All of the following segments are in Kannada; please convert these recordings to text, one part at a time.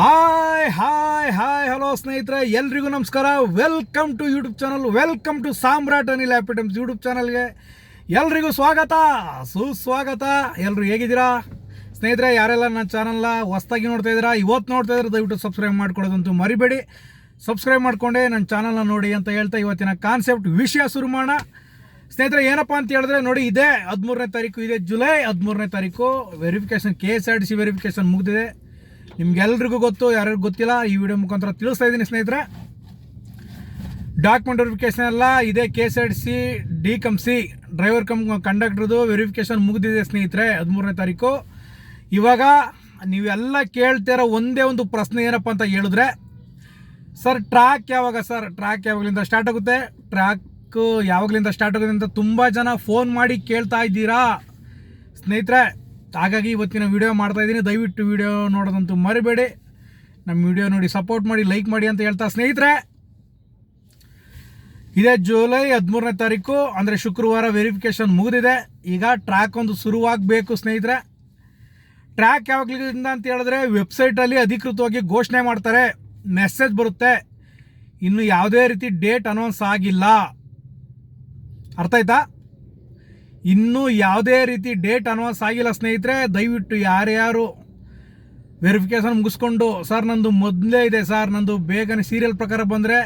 ಹಾಯ್ ಹಾಯ್ ಹಾಯ್, ಹಲೋ ಸ್ನೇಹಿತರೆ, ಎಲ್ರಿಗೂ ನಮಸ್ಕಾರ. Welcome to YouTube channel welcome to Samrat Anil ಆ್ಯಪಿಟಮ್ಸ್ YouTube ಚಾನಲ್ಗೆ ಎಲ್ರಿಗೂ ಸ್ವಾಗತ, ಸುಸ್ವಾಗತ. ಎಲ್ಲರೂ ಹೇಗಿದ್ದೀರಾ? ಸ್ನೇಹಿತರೆ, ಯಾರೆಲ್ಲ ನನ್ನ ಚಾನಲ್ನ ಹೊಸ್ದಾಗಿ ನೋಡ್ತಾ ಇದ್ದೀರಾ, ಇವತ್ತು ನೋಡ್ತಾ ಇದ್ರೆ ದಯವಿಟ್ಟು ಸಬ್ಸ್ಕ್ರೈಬ್ ಮಾಡ್ಕೊಳ್ಳೋದಂತೂ ಮರಿಬೇಡಿ. ಸಬ್ಸ್ಕ್ರೈಬ್ ಮಾಡ್ಕೊಂಡೆ, ನನ್ನ ಚಾನಲ್ನ ನೋಡಿ ಅಂತ ಹೇಳ್ತಾ ಇವತ್ತಿನ ಕಾನ್ಸೆಪ್ಟ್ ವಿಷಯ ಶುರು ಮಾಡೋಣ. ಸ್ನೇಹಿತರೆ, ಏನಪ್ಪ ಅಂತ ಹೇಳಿದ್ರೆ, ನೋಡಿ, ಇದೇ ಹದಿಮೂರನೇ ತಾರೀಕು, ಇದೆ ಜುಲೈ ಹದಿಮೂರನೇ ತಾರೀಕು. Verification K S R T C verification ಮುಗಿದಿದೆ. ನಿಮ್ಗೆಲ್ರಿಗೂ ಗೊತ್ತು, ಯಾರಿಗೂ ಗೊತ್ತಿಲ್ಲ, ಈ ವಿಡಿಯೋ ಮುಖಾಂತರ ತಿಳಿಸ್ತಾ ಇದ್ದೀನಿ ಸ್ನೇಹಿತರೆ. ಡಾಕ್ಯುಮೆಂಟ್ ವೆರಿಫಿಕೇಶನ್ ಎಲ್ಲ ಇದೆ K S R C D cum C driver cum ಕಂಡಕ್ಟರ್ದು verification ಮುಗಿದಿದೆ ಸ್ನೇಹಿತರೆ, ಹದಿಮೂರನೇ ತಾರೀಕು. ಇವಾಗ ನೀವೆಲ್ಲ ಕೇಳ್ತಿರೋ ಒಂದೇ ಒಂದು ಪ್ರಶ್ನೆ ಏನಪ್ಪ ಅಂತ ಹೇಳಿದ್ರೆ ಸರ್ ಟ್ರ್ಯಾಕ್ ಯಾವಾಗ ಸರ್ ಟ್ರ್ಯಾಕ್ ಯಾವಾಗಲಿಂದ ಸ್ಟಾರ್ಟ್ ಆಗುತ್ತೆ? ಟ್ರ್ಯಾಕ್ ಯಾವಾಗಲಿಂದ ಸ್ಟಾರ್ಟ್ ಆಗುತ್ತೆ ಅಂತ ತುಂಬ ಜನ ಫೋನ್ ಮಾಡಿ ಕೇಳ್ತಾ ಇದ್ದೀರಾ? ಸ್ನೇಹಿತರೆ ಹಾಗಾಗಿ ಇವತ್ತಿನ ವಿಡಿಯೋ ಮಾಡ್ತಾ ಇದ್ದೀನಿ. ದಯವಿಟ್ಟು ವಿಡಿಯೋ ನೋಡೋದಂತೂ ಮರಿಬೇಡಿ. ನಮ್ಮ ವಿಡಿಯೋ ನೋಡಿ ಸಪೋರ್ಟ್ ಮಾಡಿ ಲೈಕ್ ಮಾಡಿ ಅಂತ ಹೇಳ್ತಾ ಸ್ನೇಹಿತರೆ. ಇದೇ ಜುಲೈ ಹದಿಮೂರನೇ ತಾರೀಕು, ಅಂದರೆ ಶುಕ್ರವಾರ ವೆರಿಫಿಕೇಶನ್ ಮುಗಿದಿದೆ. ಈಗ ಟ್ರ್ಯಾಕ್ ಒಂದು ಶುರುವಾಗಬೇಕು ಸ್ನೇಹಿತರೆ. ಟ್ರ್ಯಾಕ್ ಯಾವಾಗಲಿಂದ ಅಂತ ಹೇಳಿದ್ರೆ ವೆಬ್ಸೈಟಲ್ಲಿ ಅಧಿಕೃತವಾಗಿ ಘೋಷಣೆ ಮಾಡ್ತಾರೆ. ಮೆಸೇಜ್ ಬರುತ್ತೆ. ಇನ್ನು ಯಾವುದೇ ರೀತಿ ಡೇಟ್ ಅನೌನ್ಸ್ ಆಗಿಲ್ಲ. ಅರ್ಥ ಆಯ್ತಾ? ಇನ್ನೂ ಯಾವುದೇ ರೀತಿ ಡೇಟ್ ಅನೌನ್ಸ್ ಆಗಿಲ್ಲ ಸ್ನೇಹಿತರೆ, ದಯವಿಟ್ಟು ಯಾರ್ಯಾರು ವೆರಿಫಿಕೇಷನ್ ಮುಗಿಸ್ಕೊಂಡು, ಸರ್, ನಂದು ಮೊದಲೇ ಇದೆ, ಸರ್, ನಂದು ಬೇಗನೆ ಸೀರಿಯಲ್ ಪ್ರಕಾರ ಬಂದರೆ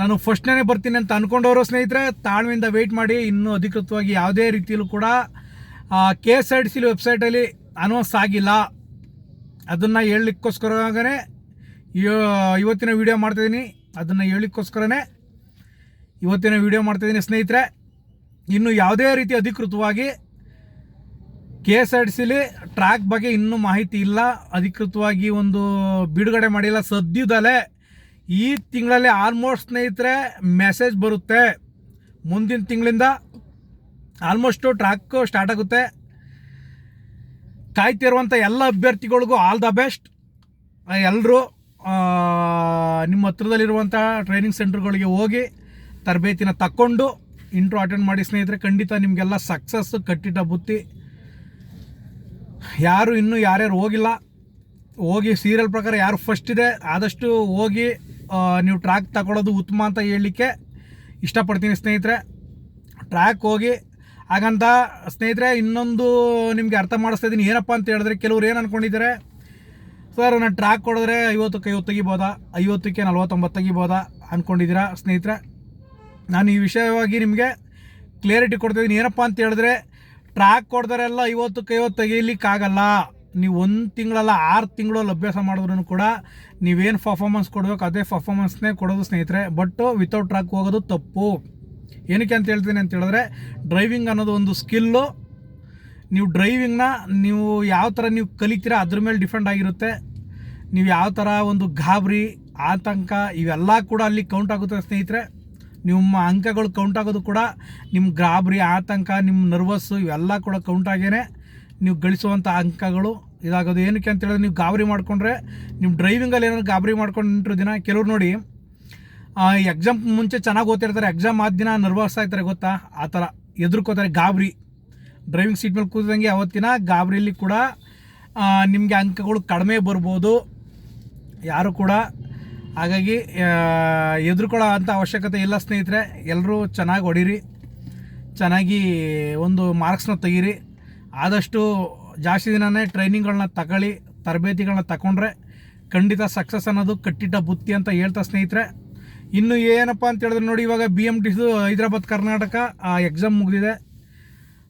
ನಾನು ಫಸ್ಟ್ನೇ ಬರ್ತೀನಿ ಅಂತ ಅಂದ್ಕೊಂಡವರು ಸ್ನೇಹಿತರೆ, ತಾಳ್ಮೆಯಿಂದ ವೆಯ್ಟ್ ಮಾಡಿ. ಇನ್ನೂ ಅಧಿಕೃತವಾಗಿ ಯಾವುದೇ ರೀತಿಯಲ್ಲೂ ಕೂಡ ಕೆ ಎಸ್ ಆರ್ ಟಿ ಸಿಲಿ ವೆಬ್ಸೈಟಲ್ಲಿ ಅನೌನ್ಸ್ ಆಗಿಲ್ಲ. ಅದನ್ನು ಹೇಳಲಿಕ್ಕೋಸ್ಕರನೇ ಇವತ್ತಿನ ವಿಡಿಯೋ ಮಾಡ್ತಾಯಿದ್ದೀನಿ ಅದನ್ನು ಹೇಳಲಿಕ್ಕೋಸ್ಕರನೇ ಇವತ್ತಿನ ವೀಡಿಯೋ ಮಾಡ್ತಾಯಿದ್ದೀನಿ ಸ್ನೇಹಿತರೆ. ಇನ್ನು ಯಾವುದೇ ರೀತಿ ಅಧಿಕೃತವಾಗಿ ಕೆ ಎಸ್ ಆರ್ ಟಿ ಸಿಲಿ ಟ್ರ್ಯಾಕ್ ಬಗ್ಗೆ ಇನ್ನೂ ಮಾಹಿತಿ ಇಲ್ಲ. ಅಧಿಕೃತವಾಗಿ ಒಂದು ಬಿಡುಗಡೆ ಮಾಡಿಲ್ಲ. ಸದ್ಯದಲ್ಲೇ ಈ ತಿಂಗಳಲ್ಲಿ ಆಲ್ಮೋಸ್ಟ್ ಸ್ನೇಹಿತರೆ ಮೆಸೇಜ್ ಬರುತ್ತೆ. ಮುಂದಿನ ತಿಂಗಳಿಂದ ಆಲ್ಮೋಸ್ಟು ಟ್ರ್ಯಾಕ್ ಸ್ಟಾರ್ಟ್ ಆಗುತ್ತೆ. ಕಾಯ್ತಿರುವಂಥ ಎಲ್ಲ ಅಭ್ಯರ್ಥಿಗಳಿಗೂ ಆಲ್ ದ ಬೆಸ್ಟ್ ಎಲ್ಲರೂ ನಿಮ್ಮ ಹತ್ರದಲ್ಲಿರುವಂಥ ಟ್ರೈನಿಂಗ್ ಸೆಂಟ್ರ್ಗಳಿಗೆ ಹೋಗಿ ತರಬೇತಿನ ತಕ್ಕೊಂಡು ಇಂಟ್ರೋ ಅಟೆಂಡ್ ಮಾಡಿ ಸ್ನೇಹಿತರೆ, ಖಂಡಿತ ನಿಮಗೆಲ್ಲ ಸಕ್ಸಸ್ ಕಟ್ಟಿಟ್ಟ ಬುತ್ತಿ. ಯಾರು ಇನ್ನೂ ಯಾರ್ಯಾರು ಹೋಗಿಲ್ಲ, ಹೋಗಿ ಸೀರಿಯಲ್ ಪ್ರಕಾರ ಯಾರು ಫಸ್ಟ್ ಇದೆ, ಆದಷ್ಟು ಹೋಗಿ ನೀವು ಟ್ರ್ಯಾಕ್ ತಗೊಳ್ಳೋದು ಉತ್ತಮ ಅಂತ ಹೇಳಲಿಕ್ಕೆ ಇಷ್ಟಪಡ್ತೀನಿ ಸ್ನೇಹಿತರೆ. ಟ್ರ್ಯಾಕ್ ಹೋಗಿ, ಹಾಗಂತ ಸ್ನೇಹಿತರೆ, ಇನ್ನೊಂದು ನಿಮಗೆ ಅರ್ಥ ಮಾಡಿಸ್ತಾ ಇದ್ದೀನಿ, ಏನಪ್ಪ ಅಂತ ಹೇಳಿದ್ರೆ ಕೆಲವ್ರು ಏನು ಅಂದ್ಕೊಂಡಿದ್ದಾರೆ ಸರ್ ನಾನು ಟ್ರ್ಯಾಕ್ ಕೊಡಿದ್ರೆ ಐವತ್ತಕ್ಕೆ ಐವತ್ತು ತೆಗಿಬೋದಾ? ಐವತ್ತಕ್ಕೆ ನಲ್ವತ್ತೊಂಬತ್ತು ತೆಗಿಬೋದಾ? ಅಂದ್ಕೊಂಡಿದ್ದೀರಾ ಸ್ನೇಹಿತರೆ? ನಾನು ಈ ವಿಷಯವಾಗಿ ನಿಮಗೆ ಕ್ಲಿಯರಿಟಿ ಕೊಡ್ತಿದ್ದೀನಿ ಏನಪ್ಪ ಅಂತ ಹೇಳಿದ್ರೆ ಟ್ರ್ಯಾಕ್ ಕೊಡ್ದಾರೆಲ್ಲ ಐವತ್ತಕ್ಕೆ ಐವತ್ತು ತೆಗಿಲಿಕ್ಕಾಗಲ್ಲ ನೀವು ಒಂದು ತಿಂಗಳಲ್ಲ ಆರು ತಿಂಗಳಲ್ಲಿ ಅಭ್ಯಾಸ ಮಾಡಿದ್ರು ಕೂಡ ನೀವೇನು ಪರ್ಫಾರ್ಮೆನ್ಸ್ ಕೊಡಬೇಕು, ಅದೇ ಪರ್ಫಾರ್ಮೆನ್ಸ್ನೇ ಕೊಡೋದು ಸ್ನೇಹಿತರೆ. ಬಟ್ ವಿತೌಟ್ ಟ್ರ್ಯಾಕ್ ಹೋಗೋದು ತಪ್ಪು. ಏನಕ್ಕೆ ಅಂತ ಹೇಳ್ತೀನಿ ಅಂತ ಹೇಳಿದ್ರೆ ಡ್ರೈವಿಂಗ್ ಅನ್ನೋದು ಒಂದು ಸ್ಕಿಲ್ಲು ನೀವು ಡ್ರೈವಿಂಗ್ನ ನೀವು ಯಾವ ಥರ ನೀವು ಕಲಿತೀರ ಅದ್ರ ಮೇಲೆ ಡಿಫೆಂಡ್ ಆಗಿರುತ್ತೆ. ನೀವು ಯಾವ ಥರ ಒಂದು ಗಾಬರಿ, ಆತಂಕ ಇವೆಲ್ಲ ಕೂಡ ಅಲ್ಲಿ ಕೌಂಟ್ ಆಗುತ್ತೆ ಸ್ನೇಹಿತರೆ. ನಿಮ್ಮ ಅಂಕಗಳು ಕೌಂಟ್ ಆಗೋದು ಕೂಡ ನಿಮ್ಮ ಗಾಬರಿ, ಆತಂಕ ನಿಮ್ಮ ನರ್ವಸ್ಸು ಇವೆಲ್ಲ ಕೂಡ ಕೌಂಟ್ ಆಗೇನೆ. ನೀವು ಗಳಿಸುವಂಥ ಅಂಕಗಳು ಇದಾಗೋದು. ಏನಕ್ಕೆ ಅಂತ ಹೇಳಿದ್ರೆ ನೀವು ಗಾಬರಿ ಮಾಡಿಕೊಂಡ್ರೆ ನಿಮ್ಮ ಡ್ರೈವಿಂಗಲ್ಲಿ ಏನಾದ್ರು ಗಾಬರಿ ಮಾಡ್ಕೊಂಡು ನಿಂತಿರೋ ದಿನ, ಕೆಲವ್ರು ನೋಡಿ ಎಕ್ಸಾಮ್ ಮುಂಚೆ ಚೆನ್ನಾಗಿ ಓದ್ತಿರ್ತಾರೆ ಎಕ್ಸಾಮ್ ಆದ ದಿನ ನರ್ವಸ್ ಆಗ್ತಾರೆ ಗೊತ್ತಾ? ಆ ಥರ ಎದುರ್ಕೋತಾರೆ ಗಾಬರಿ. ಡ್ರೈವಿಂಗ್ ಸೀಟ್ ಮೇಲೆ ಕೂತಿದಂಗೆ ಅವತ್ತಿನ ಗಾಬರಿಯಲ್ಲಿ ಕೂಡ ನಿಮಗೆ ಅಂಕಗಳು ಕಡಿಮೆ ಬರ್ಬೋದು. ಯಾರು ಕೂಡ ಹಾಗಾಗಿ ಎದುರುಕೊಳ್ಳೋ ಅಂಥ ಅವಶ್ಯಕತೆ ಇಲ್ಲ ಸ್ನೇಹಿತರೆ. ಎಲ್ಲರೂ ಚೆನ್ನಾಗಿ ಹೊಡೀರಿ. ಚೆನ್ನಾಗಿ ಒಂದು ಮಾರ್ಕ್ಸ್ನ ತೆಗೀರಿ. ಆದಷ್ಟು ಜಾಸ್ತಿ ದಿನವೇ ಟ್ರೈನಿಂಗ್ಗಳನ್ನ ತಗೊಳ್ಳಿ, ತರಬೇತಿಗಳನ್ನ ತಗೊಂಡ್ರೆ ಖಂಡಿತ ಸಕ್ಸಸ್ ಅನ್ನೋದು ಕಟ್ಟಿಟ್ಟ ಬುತ್ತಿ ಅಂತ ಹೇಳ್ತಾ ಸ್ನೇಹಿತರೆ. ಇನ್ನು ಏನಪ್ಪ ಅಂತ ಹೇಳಿದ್ರೆ ನೋಡಿ, ಇವಾಗ ಬಿ ಎಂ ಟಿಸು ಹೈದರಾಬಾದ್, ಕರ್ನಾಟಕ, ಆ ಎಕ್ಸಾಮ್ ಮುಗಿದಿದೆ.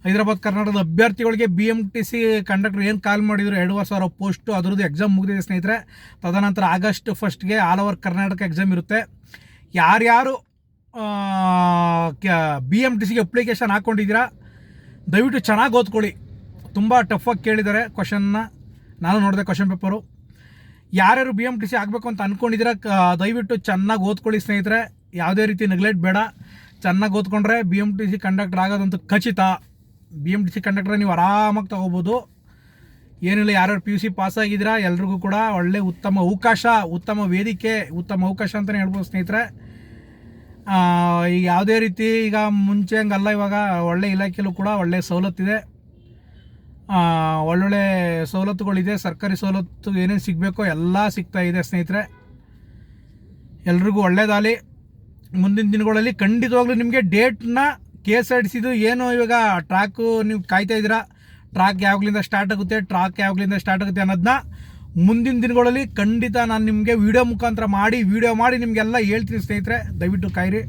ಹೈದರಾಬಾದ್, ಕರ್ನಾಟಕದ ಅಭ್ಯರ್ಥಿಗಳಿಗೆ B M T C conductor ಏನು ಕಾಲ್ ಮಾಡಿದ್ರು ಎರಡುವರೆ ಸಾವಿರ ಪೋಸ್ಟು ಅದರದ್ದು ಎಕ್ಸಾಮ್ ಮುಗಿದಿದೆ ಸ್ನೇಹಿತರೆ. ತದನಂತರ ಆಗಸ್ಟ್ ಫಸ್ಟ್ಗೆ ಆಲ್ ಓವರ್ ಕರ್ನಾಟಕ ಎಕ್ಸಾಮ್ ಇರುತ್ತೆ. ಯಾರ್ಯಾರು ಬಿ ಎಂ ಟಿ ಸಿಗೆ ಅಪ್ಲಿಕೇಶನ್ ಹಾಕ್ಕೊಂಡಿದ್ದೀರಾ ದಯವಿಟ್ಟು ಚೆನ್ನಾಗಿ ಓದ್ಕೊಳ್ಳಿ. ತುಂಬ ಟಫಾಗಿ ಕೇಳಿದ್ದಾರೆ ಕ್ವಶನ್ನ ನಾನು ನೋಡಿದೆ ಕ್ವಶನ್ ಪೇಪರು ಯಾರ್ಯಾರು ಬಿ ಎಂ ಟಿ ಸಿ ಆಗಬೇಕು ಅಂತ ಅಂದ್ಕೊಂಡಿದ್ದೀರಾ ದಯವಿಟ್ಟು ಚೆನ್ನಾಗಿ ಓದ್ಕೊಳ್ಳಿ ಸ್ನೇಹಿತರೆ. ಯಾವುದೇ ರೀತಿ ನೆಗ್ಲೆಕ್ಟ್ ಬೇಡ. ಚೆನ್ನಾಗಿ ಓದ್ಕೊಂಡ್ರೆ B M T C conductor ಆಗೋದಂತೂ ಖಚಿತ. B M D C conductor ನೀವು ಆರಾಮಾಗಿ ತೊಗೋಬೋದು. ಏನಿಲ್ಲ, ಯಾರ್ಯಾರು ಪಿ ಯು ಸಿ ಪಾಸ್ ಆಗಿದ್ದೀರಾ, ಎಲ್ರಿಗೂ ಕೂಡ ಒಳ್ಳೆ ಉತ್ತಮ ಅವಕಾಶ, ಉತ್ತಮ ವೇದಿಕೆ, ಉತ್ತಮ ಅವಕಾಶ ಅಂತಲೇ ಹೇಳ್ಬೋದು ಸ್ನೇಹಿತರೆ. ಈಗ ಯಾವುದೇ ರೀತಿ ಈಗ ಮುಂಚೆ ಹಂಗಲ್ಲ, ಇವಾಗ ಒಳ್ಳೆ ಇಲಾಖೆಯಲ್ಲೂ ಕೂಡ ಒಳ್ಳೆ ಸವಲತ್ತಿದೆ. ಒಳ್ಳೊಳ್ಳೆ ಸವಲತ್ತುಗಳಿದೆ, ಸರ್ಕಾರಿ ಸವಲತ್ತು ಏನೇನು ಸಿಗಬೇಕೋ ಎಲ್ಲ ಸಿಗ್ತಾ ಇದೆ ಸ್ನೇಹಿತರೆ. ಎಲ್ರಿಗೂ ಒಳ್ಳೆಯದಾಲಿ ಮುಂದಿನ ದಿನಗಳಲ್ಲಿ ಖಂಡಿತವಾಗ್ಲೂ ನಿಮಗೆ ಡೇಟ್ನ ಕೆ ಎಸ್ ಆರ್ ಟಿ ಸಿದು ಏನು ಇವಾಗ ಟ್ರ್ಯಾಕು ನೀವು ಕಾಯ್ತಾ ಇದ್ದೀರಾ? ಟ್ರ್ಯಾಕ್ ಯಾವಾಗಲಿಂದ ಸ್ಟಾರ್ಟ್ ಆಗುತ್ತೆ ಟ್ರ್ಯಾಕ್ ಯಾವಾಗಲಿಂದ ಸ್ಟಾರ್ಟ್ ಆಗುತ್ತೆ ಅನ್ನೋದನ್ನ ಮುಂದಿನ ದಿನಗಳಲ್ಲಿ ಖಂಡಿತ ನಾನು ನಿಮಗೆ ವಿಡಿಯೋ ಮುಖಾಂತರ ಮಾಡಿ ವಿಡಿಯೋ ಮಾಡಿ ನಿಮಗೆಲ್ಲ ಹೇಳ್ತೀನಿ ಸ್ನೇಹಿತರೆ. ದಯವಿಟ್ಟು ಕಾಯಿರಿ.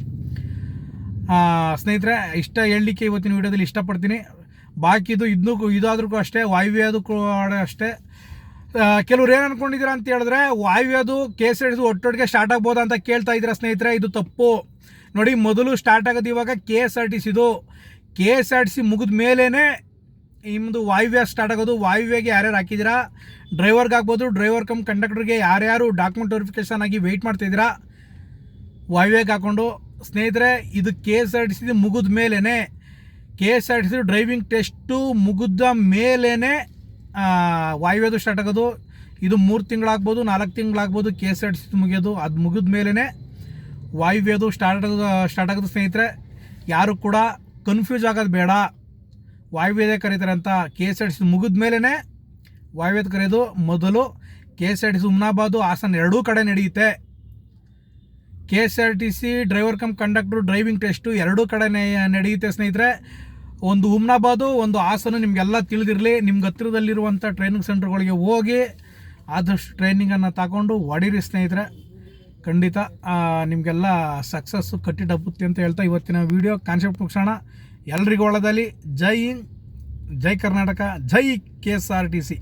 ಸ್ನೇಹಿತರೆ, ಇಷ್ಟ ಹೇಳಲಿಕ್ಕೆ ಇವತ್ತಿನ ವಿಡಿಯೋದಲ್ಲಿ ಇಷ್ಟಪಡ್ತೀನಿ. ಬಾಕಿದು ಇದನ್ನೂ ಇದಾದ್ರೂ ಅಷ್ಟೇ, ವಾಯುವ್ಯದು ಕೂಡ ಅಷ್ಟೇ. ಕೆಲವ್ರು ಏನು ಅಂದ್ಕೊಂಡಿದ್ದೀರಾ ಅಂತ ಹೇಳಿದ್ರೆ, ವಾಯುವ್ಯದು ಕೆ ಎಸ್ ಆರ್ ಒಟ್ಟೊಟ್ಟಿಗೆ ಸ್ಟಾರ್ಟ್ ಆಗ್ಬೋದಾ ಅಂತ ಕೇಳ್ತಾ ಇದ್ದೀರಾ ಸ್ನೇಹಿತರೆ. ಇದು ತಪ್ಪು. ನೋಡಿ, ಮೊದಲು ಸ್ಟಾರ್ಟ್ ಆಗೋದು ಇವಾಗ ಕೆ ಎಸ್ ಆರ್ ಟಿ ಸಿದು K S R T C ಮುಗಿದ ಮೇಲೇ ನಿಮ್ಮದು ವಾಯುವ್ಯ ಸ್ಟಾರ್ಟ್ ಆಗೋದು. ವಾಯುವ್ಯಗೆ ಯಾರ್ಯಾರು ಹಾಕಿದ್ದೀರಾ? ಡ್ರೈವರ್ಗೆ ಆಗ್ಬೋದು ಡ್ರೈವರ್ ಕಮ್ ಕಂಡಕ್ಟರ್ಗೆ ಯಾರ್ಯಾರು ಡಾಕ್ಯುಮೆಂಟ್ ವೆರಿಫಿಕೇಷನ್ ಆಗಿ ವೆಯ್ಟ್ ಮಾಡ್ತಿದ್ದೀರಾ ವಾಯುವ್ಯಗೆ ಹಾಕೊಂಡು. ಸ್ನೇಹಿತರೆ, ಇದು K S R T C ಮುಗಿದ ಮೇಲೇ K S R T C driving test ಮುಗಿದ ಮೇಲೇ ವಾಯುವ್ಯದು ಸ್ಟಾರ್ಟ್ ಆಗೋದು. ಇದು ಮೂರು ತಿಂಗಳಾಗ್ಬೋದು ನಾಲ್ಕು ತಿಂಗಳಾಗ್ಬೋದು K S R T C ಮುಗಿಯೋದು. ಅದು ಮುಗಿದ ಮೇಲೇ ವಾಯುವ್ಯದು ಸ್ಟಾರ್ಟ್ ಆಗೋದು ಸ್ಟಾರ್ಟ್ ಆಗೋದು ಸ್ನೇಹಿತರೆ. ಯಾರು ಕೂಡ ಕನ್ಫ್ಯೂಸ್ ಆಗೋದು ಬೇಡ. ವಾಯುವ್ಯದೇ ಕರೀತಾರೆ ಅಂತ K S R T C ಮುಗಿದ ಮೇಲೇ ವಾಯುವ್ಯದ ಕರೆಯೋದು ಮೊದಲು K S R T C Humnabad Hassan ಎರಡೂ ಕಡೆ ನಡೆಯುತ್ತೆ. K S R T C driver cum conductor driving test ಎರಡೂ ಕಡೆ ನಡೆಯುತ್ತೆ ಸ್ನೇಹಿತರೆ. ಒಂದು ಉಮ್ನಾಬಾದು, ಒಂದು ಹಾಸನ ನಿಮಗೆಲ್ಲ ತಿಳಿದಿರಲಿ. ನಿಮ್ಗೆ ಹತ್ತಿರದಲ್ಲಿರುವಂಥ ಟ್ರೈನಿಂಗ್ ಸೆಂಟರ್ಗಳಿಗೆ ಹೋಗಿ ಆದಷ್ಟು ಟ್ರೈನಿಂಗನ್ನು ತಗೊಂಡು ಹೊಡೀರಿ ಸ್ನೇಹಿತರೆ. ಖಂಡಿತ ನಿಮಗೆಲ್ಲ ಸಕ್ಸಸ್ಸು ಕಟ್ಟಿಡಪ್ಪುತ್ತೆ ಅಂತ ಹೇಳ್ತಾ ಇವತ್ತಿನ ವಿಡಿಯೋ ಕಾನ್ಸೆಪ್ಟ್ ಮುಗಿಸೋಣ. ಎಲ್ರಿಗೂ ಒಳದಲ್ಲಿ ಜೈ ಜೈ ಕರ್ನಾಟಕ, ಜೈ K S R T C.